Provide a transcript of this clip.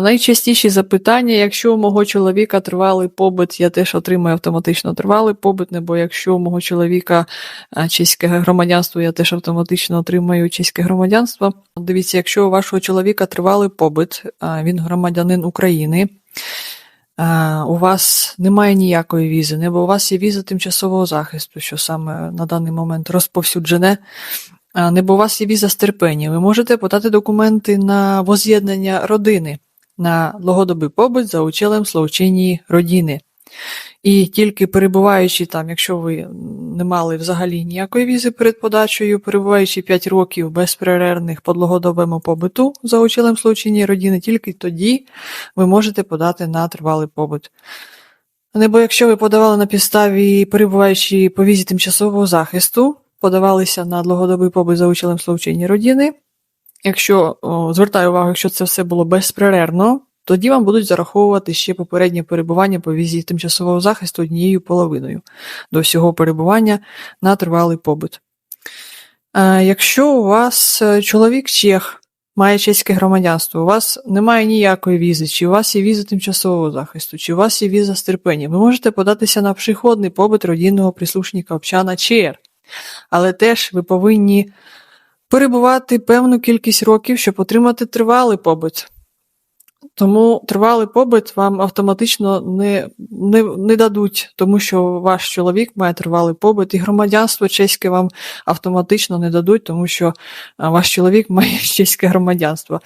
Найчастіші запитання, якщо у мого чоловіка тривалий побит, я теж отримую автоматично тривалий побит, або якщо у мого чоловіка а, чеське громадянство, я теж автоматично отримаю чеське громадянство. Дивіться, якщо у вашого чоловіка тривалий побит, він громадянин України, у вас немає ніякої візи, або у вас є віза тимчасового захисту, що саме на даний момент розповсюджене, а, або у вас є віза з терпення, ви можете подати документи на воз'єднання родини на довгодобий побут за учелем злочинні родини. І тільки перебуваючи там, якщо ви не мали взагалі ніякої візи перед подачею, перебуваючи 5 років безперервних по довгодобому побиту за учелем злочинні родини, тільки тоді ви можете подати на тривалий побут. Або якщо ви подавали на підставі, перебуваючи по візі тимчасового захисту, подавалися на довгодобий побут за учелем злочинні родини, Якщо о, звертаю увагу, якщо це все було безперервно, тоді вам будуть зараховувати ще попереднє перебування по візі тимчасового захисту однією половиною до всього перебування на тривалий побут. Е, Якщо у вас е, чоловік чех має чеське громадянство, у вас немає ніякої візи, чи у вас є віза тимчасового захисту, чи у вас є віза з терпення, ви можете податися на приходний побит родинного прислушника общана ЧР. Але теж ви повинні перебувати певну кількість років, щоб отримати тривалий побит. Тому тривалий побит вам автоматично не, не, не дадуть, тому що ваш чоловік має тривалий побит, і громадянство чеське вам автоматично не дадуть, тому що ваш чоловік має чеське громадянство.